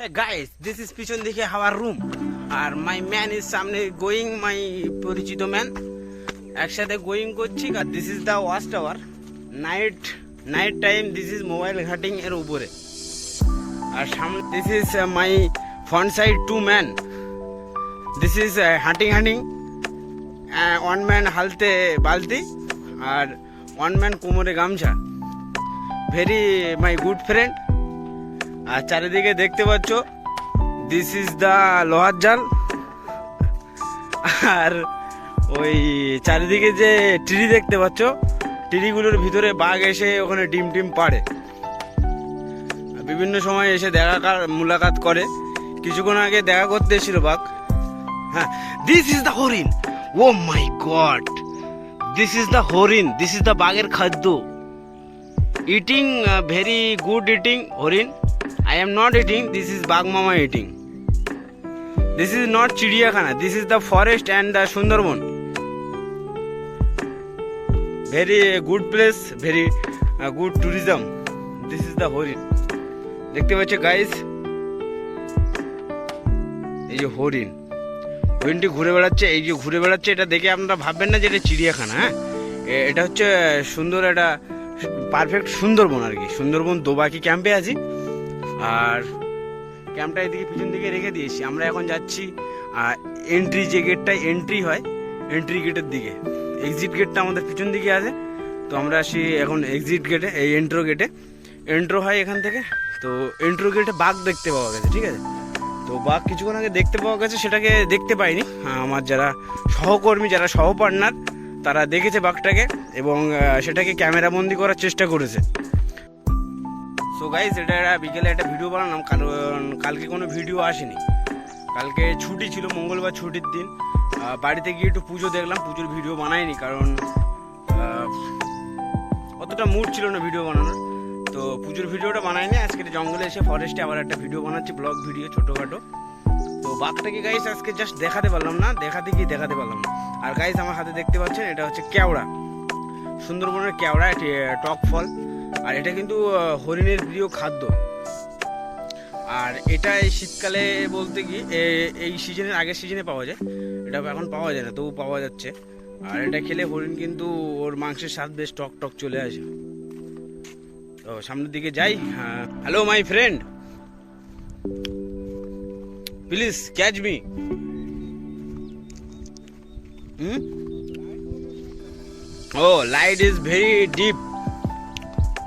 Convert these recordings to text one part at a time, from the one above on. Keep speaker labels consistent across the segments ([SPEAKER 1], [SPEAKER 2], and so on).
[SPEAKER 1] Hey guys, this is পিছন দিকে হাওয়ার রুম আর মাই ম্যান ইজ সামনে গোয়িং মাই পরিচিত ম্যান একসাথে গোয়িং করছি আর this is the watch tower night night time this is mobile ঘাটিং এর উপরে। আর সামনে this is my front side to man this is হাঁটিং হাঁটিং ওয়ান ম্যান হালতে বালতি আর ওয়ান ম্যান কোমরে গামছা ভেরি মাই গুড ফ্রেন্ড আর চারিদিকে দেখতে পাচ্ছ দিস ইজ দ্য লোহার জাল। আর ওই চারিদিকে যে ট্রি দেখতে পাচ্ছ, ট্রিগুলোর ভিতরে বাঘ এসে ওখানে ডিম টিম পাড়ে। বিভিন্ন সময় এসে দেখা মুলাকাত করে। কিছুক্ষণ আগে দেখা করতে এসেছিল বাঘ। হ্যাঁ দিস ইজ দ্য হরিণ। ও my god this is the হরিণ। দিস ইজ দ্য বাঘের খাদ্য। ইটিং ভেরি গুড ইটিং হরিণ। I am not eating this is বাঘ মামা eating. This is not চিড়িয়াখানা this is the forest and the Sundarban very good place very uh, good tourism. This is the হরিণ দেখতে পাচ্ছ guys এই যে হরিণ হরিণটি ঘুরে বেড়াচ্ছে এই যে ঘুরে বেড়াচ্ছে এটা দেখে আপনারা ভাববেন না যে এটা চিড়িয়াখানা হ্যাঁ? এটা হচ্ছে সুন্দর একটা পারফেক্ট সুন্দরবন আর কি সুন্দরবন দোবাকি ক্যাম্পে আছি। আর ক্যাম্পটা এদিকে পিছন দিকে রেখে দিয়েছি। আমরা এখন যাচ্ছি এন্ট্রি যে গেটটা এন্ট্রি হয় এন্ট্রি গেটের দিকে। এক্সিট গেটটা আমাদের পিছন দিকে আছে। তো আমরা আসি এখন এক্সিট গেটে এই এন্ট্রো গেটে এন্ট্রো হয় এখান থেকে। তো এন্ট্রো গেটে বাঘ দেখতে পাওয়া গেছে, ঠিক আছে? তো বাঘ কিছুক্ষণ আগে দেখতে পাওয়া গেছে, সেটাকে দেখতে পাইনি। আমার যারা সহকর্মী, যারা সহ পার্টনার তারা দেখেছে বাঘটাকে এবং সেটাকে ক্যামেরা বন্দি করার চেষ্টা করেছে। সো গাইজ এটা একটা বিকেলে একটা ভিডিও বানালাম। কারণ কালকে কোনো ভিডিও আসেনি। কালকে ছুটি ছিল, মঙ্গলবার ছুটির দিন। বাড়িতে গিয়ে একটু পুজো দেখলাম। পুজোর ভিডিও বানাইনি কারণ অতটা মুড ছিল না ভিডিও বানানোর। তো পুজোর ভিডিওটা বানাইনি। আজকে জঙ্গলে এসে ফরেস্টে আবার একটা ভিডিও বানাচ্ছি ব্লগ ভিডিও ছোটোখাটো। তো বাঘটাকে গাইস আজকে জাস্ট দেখাতে পারলাম না। দেখাতে গিয়ে দেখাতে পারলাম না। আর গাইস আমার হাতে দেখতে পাচ্ছেন, এটা হচ্ছে কেওড়া। সুন্দরবনের কেওড়া, এটি টক ফল। আর এটা কিন্তু হরিণের প্রিয় খাদ্য। আর এটা এই শীতকালে বলতে কি এই সিজনের আগের সিজনে পাওয়া যায়। এটা এখন পাওয়া যায় না, তবু পাওয়া যাচ্ছে। আর এটা খেলে হরিণ কিন্তু ওর মাংসের স্বাদ বেশ টক টক চলে আসে। তো সামনের দিকে যাই hello my friend please catch me oh light is very deep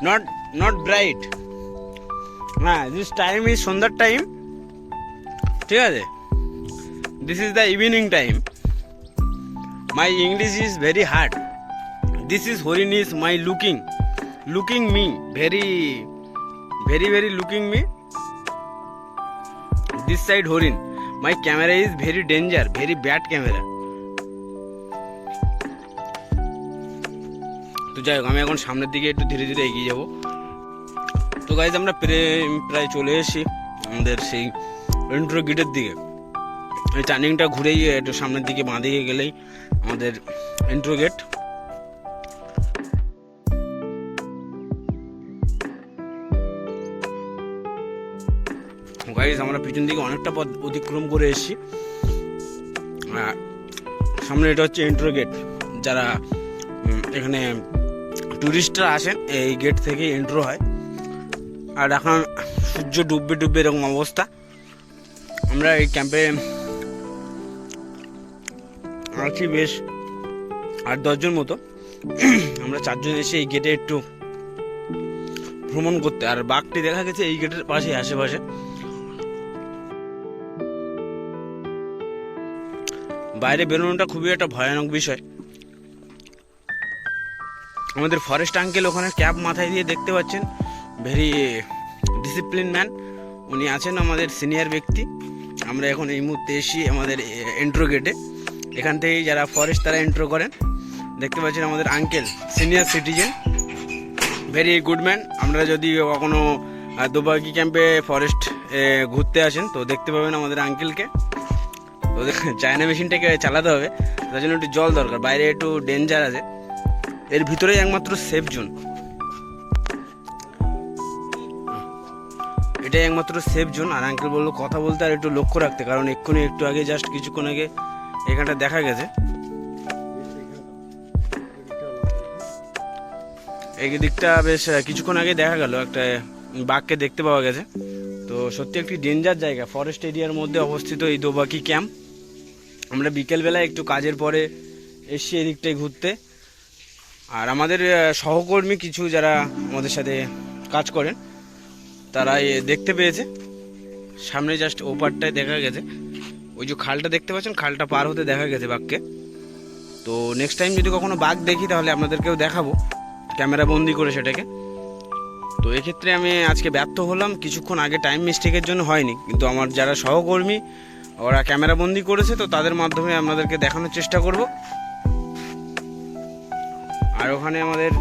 [SPEAKER 1] not not bright হ্যাঁ দিস টাইম ইজ সন্ধ্যার টাইম ঠিক আছে? This is the evening time my English is very hard this is হরিণ is my looking looking me very very very looking me this side হরিণ my camera is very danger very bad camera যাই হোক, আমি এখন সামনের দিকে একটু ধীরে ধীরে এগিয়ে যাব। তো গাইজ আমরা প্রে- প্রায় চলে এসেছি আমাদের সেই এন্ট্রো গেটের দিকে। এই টার্নিংটা ঘুরেই একটু সামনের দিকে বাঁ দিকে গেলেই আমাদের এন্ট্রো গেট গাইজ আমরা পিছন দিকে অনেকটা পথ অতিক্রম করে এসেছি। সামনে এটা হচ্ছে এন্ট্রো গেট যারা এখানে টুরিস্টরা আসেন, এই গেট থেকে এন্ট্রো হয়। আর এখন সূর্য ডুববে ডুববে এরকম অবস্থা। আমরা এই ক্যাম্পে আছি বেশ আট দশজন মতো। আমরা চারজন এসে এই গেটে একটু ভ্রমণ করতে। আর বাঘটি দেখা গেছে এই গেটের পাশে আশেপাশে। বাইরে বেরোনোটা খুবই একটা ভয়ানক বিষয়। আমাদের ফরেস্ট আঙ্কেল ওখানে ক্যাপ মাথায় দিয়ে দেখতে পাচ্ছেন। ভেরি ডিসিপ্লিন ম্যান উনি আছেন আমাদের সিনিয়র ব্যক্তি। আমরা এখন এই মুহূর্তে এসি আমাদের এন্ট্রো গেটে এখান থেকেই যারা ফরেস্ট তারা এন্ট্রো করেন। দেখতে পাচ্ছেন আমাদের uncle senior citizen very good man আমরা যদি কখনো দুবাগি ক্যাম্পে ফরেস্ট ঘুরতে আসেন, তো দেখতে পাবেন আমাদের আঙ্কেলকে তো চায়না মেশিনটাকে চালাতে হবে। তার জন্য একটু জল দরকার। বাইরে একটু ডেঞ্জার আছে। এর ভিতরেই একমাত্র সেফ জোন এটাই একমাত্র সেফ জোন আর আঙ্কেল বলল, কথা বলতে আর একটু লক্ষ্য রাখতে, কারণ এক্ষুনি একটু আগে জাস্ট কিছুক্ষণ আগে এখানটা দেখা গেছে। এই দিকটা বেশ কিছুক্ষণ আগে দেখা গেল, একটা বাঘকে দেখতে পাওয়া গেছে। তো সত্যি একটি ডেঞ্জার জায়গা। ফরেস্ট এরিয়ার মধ্যে অবস্থিত এই দোবাকি ক্যাম্প আমরা বিকেলবেলা একটু কাজের পরে এসছি এদিকটায় ঘুরতে। আর আমাদের সহকর্মী কিছু যারা আমাদের সাথে কাজ করেন, তারা দেখতে পেয়েছে। সামনে জাস্ট ওপারটায় দেখা গেছে। ওই যে খালটা দেখতে পাচ্ছেন, খালটা পার হতে দেখা গেছে বাঘকে। তো নেক্সট টাইম যদি কখনো বাঘ দেখি, তাহলে আপনাদেরকেও দেখাবো। ক্যামেরা বন্দি করে সেটাকে। তো এক্ষেত্রে আমি আজকে ব্যর্থ হলাম। কিছুক্ষণ আগে টাইম মিস্টেকের জন্য হয়নি। কিন্তু আমার যারা সহকর্মী, ওরা ক্যামেরা বন্দি করেছে, তো তাদের মাধ্যমে আপনাদেরকে দেখানোর চেষ্টা করব। আর ওখানে আমাদের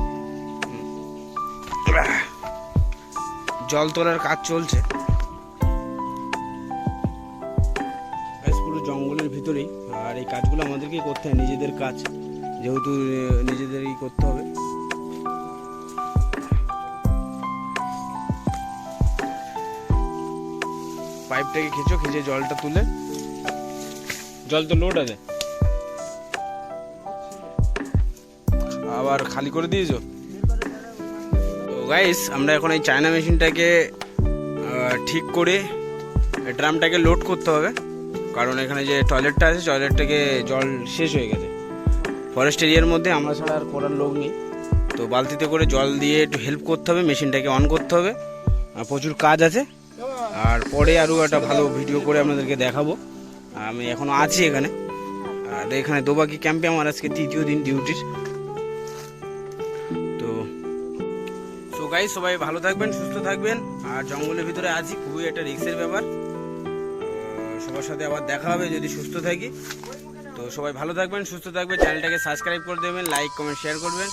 [SPEAKER 1] জল তোলার কাজ চলছে। পুরো জঙ্গলের ভিতরেই। আর এই কাজগুলো আমাদেরকেই করতে হয় নিজেদের কাজ। যেহেতু নিজেদেরই করতে হবে। পাইপটাকে খিচো খিচে জলটা তুলে। জল তো লোড আছে। খালি করে দিয়েছ? তো গাইস আমরা এখন এই চায়না মেশিনটাকে ঠিক করে ড্রামটাকে লোড করতে হবে। কারণ এখানে যে টয়লেটটা আছে টয়লেট থেকে জল শেষ হয়ে গেছে। ফরেস্ট এরিয়ার মধ্যে আমরা ছাড়া আর করার লোক নেই। তো বালতিতে করে জল দিয়ে একটু হেল্প করতে হবে, মেশিনটাকে অন করতে হবে। আর প্রচুর কাজ আছে। আর পরে আরও একটা ভালো ভিডিও করে আপনাদেরকে দেখাবো। আমি এখনও আছি এখানে। আর এখানে দোবাকি ক্যাম্পে আমার আজকে তৃতীয় দিন ডিউটির গাই সবাই ভালো থাকবেন, সুস্থ থাকবেন। আর জঙ্গলের ভিতরে আছি, খুবই একটা রিক্সের ব্যাপার। সবার সাথে আবার দেখা হবে যদি সুস্থ থাকি। তো সবাই ভালো থাকবেন, সুস্থ থাকবেন। চ্যানেলটাকে সাবস্ক্রাইব করে দেবেন লাইক কমেন্ট শেয়ার করবেন।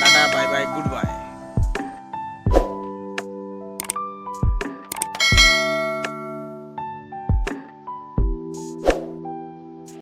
[SPEAKER 1] Tata bye bye goodbye